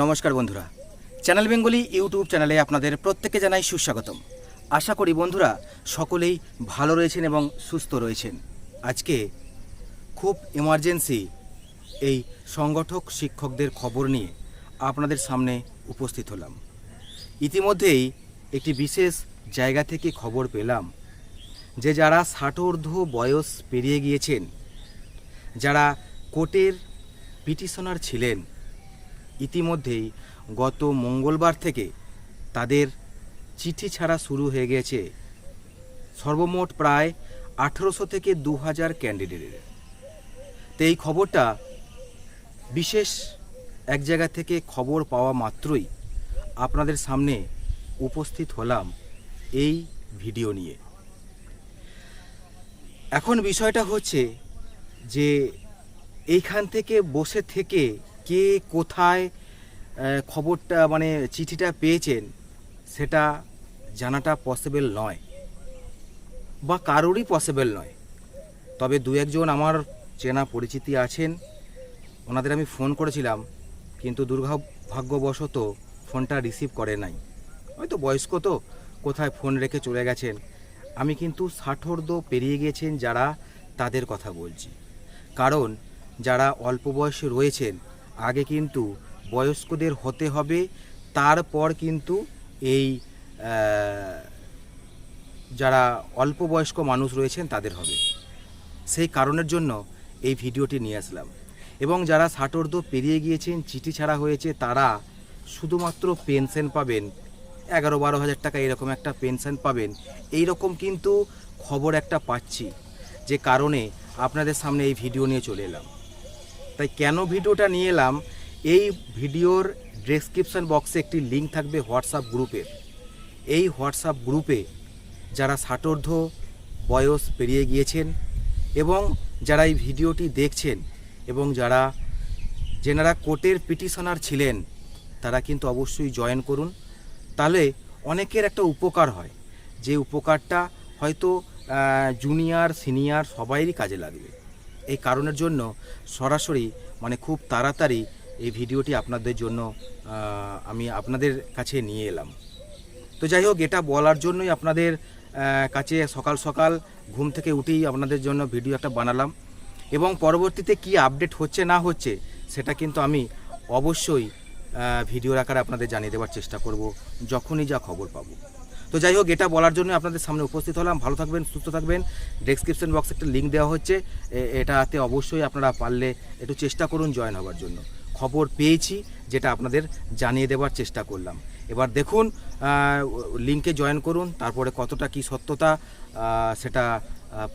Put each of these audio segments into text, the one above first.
নমস্কার বন্ধুরা। Channel Bengali YouTube চ্যানেলে আপনাদের প্রত্যেককে জানাই সুস্বাগতম। আশা করি বন্ধুরা সকলেই ভালো রয়েছেন এবং সুস্থ রয়েছেন। আজকে খুব এমার্জেন্সি এই সংগঠক শিক্ষকদের খবর নিয়ে আপনাদের সামনে উপস্থিত হলাম। ইতিমধ্যেই একটি বিশেষ জায়গা থেকে খবর পেলাম যে যারা ষাটোর্ধ্ব বয়স পেরিয়ে গিয়েছেন, যারা কোর্টের পিটিশনার ছিলেন ইতিমধ্যেই গত মঙ্গলবার থেকে তাদের চিঠি ছাড়া শুরু হয়ে গেছে সর্বমোট প্রায় আঠেরোশো থেকে দু হাজার ক্যান্ডিডেটের। তো এই খবরটা বিশেষ এক জায়গা থেকে খবর পাওয়া মাত্রই আপনাদের সামনে উপস্থিত হলাম এই ভিডিও নিয়ে। এখন বিষয়টা হচ্ছে যে এইখান থেকে বসে থেকে কে কোথায় খবরটা মানে চিঠিটা পেয়েছেন, সেটা জানাটা পসিবল নয় বা কারোরই পসিবল নয়। তবে দু একজন আমার চেনা পরিচিতি আছেন, ওনাদের আমি ফোন করেছিলাম, কিন্তু দুর্ভাগ্যবশত ফোনটা রিসিভ করে নাই। হয়তো বয়স্ক তো, কোথায় ফোন রেখে চলে গেছেন? আমি কিন্তু ষাটোর্ধ পেরিয়ে গেছেন যারা তাদের কথা বলছি। কারণ যারা অল্প বয়সে রয়েছেন আগে কিন্তু বয়স্কদের হতে হবে, তারপর কিন্তু এই যারা অল্প বয়স্ক মানুষ রয়েছেন তাদের হবে। সেই কারণের জন্য এই ভিডিওটি নিয়ে আসলাম। এবং যারা ষাটোর্ধ পেরিয়ে গিয়েছেন, চিঠি ছাড়া হয়েছে, তারা শুধুমাত্র পেনশন পাবেন। এগারো বারো হাজার টাকা এরকম একটা পেনশন পাবেন। এই রকম কিন্তু খবর একটা পাচ্ছি, যে কারণে আপনাদের সামনে এই ভিডিও নিয়ে চলে এলাম। তাই কেন ভিডিওটা নিয়ে এলাম? এই ভিডিওর ডেসক্রিপশন বক্সে একটি লিঙ্ক থাকবে হোয়াটসঅ্যাপ গ্রুপের এই হোয়াটসঅ্যাপ গ্রুপে যারা ষাটোর্ধ বয়স পেরিয়ে গিয়েছেন এবং যারা এই ভিডিওটি দেখছেন এবং যারা যেনারা কোর্টের পিটিশনার ছিলেন, তারা কিন্তু অবশ্যই জয়েন করুন। তাহলে অনেকের একটা উপকার হয়। যে উপকারটা হয়তো জুনিয়র সিনিয়র সবাইরই কাজে লাগবে। এই কারণের জন্য সরাসরি মানে খুব তাড়াতাড়ি এই ভিডিওটি আপনাদের জন্য আমি আপনাদের কাছে নিয়ে এলাম। তো যাই হোক, এটা বলার জন্যই আপনাদের কাছে সকাল সকাল ঘুম থেকে উঠেই আপনাদের জন্য ভিডিও একটা বানালাম। এবং পরবর্তীতে কি আপডেট হচ্ছে না হচ্ছে, সেটা কিন্তু আমি অবশ্যই ভিডিওর আকারে আপনাদের জানিয়ে দেওয়ার চেষ্টা করব, যখনই যা খবর পাবো। তো যাই হোক, এটা বলার জন্য আপনাদের সামনে উপস্থিত হলাম। ভালো থাকবেন, সুস্থ থাকবেন। ডেসক্রিপশন বক্সে একটা লিঙ্ক দেওয়া হচ্ছে। এটাতে অবশ্যই আপনারা পারলে একটু চেষ্টা করুন জয়েন হওয়ার জন্য। খবর পেয়েছি, যেটা আপনাদের জানিয়ে দেওয়ার চেষ্টা করলাম। এবার দেখুন লিঙ্কে জয়েন করুন, তারপরে কতটা কি সত্যতা সেটা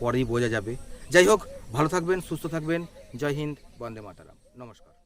পরেই বোঝা যাবে। যাই হোক, ভালো থাকবেন, সুস্থ থাকবেন। জয় হিন্দ, বন্দে মাতারাম। নমস্কার।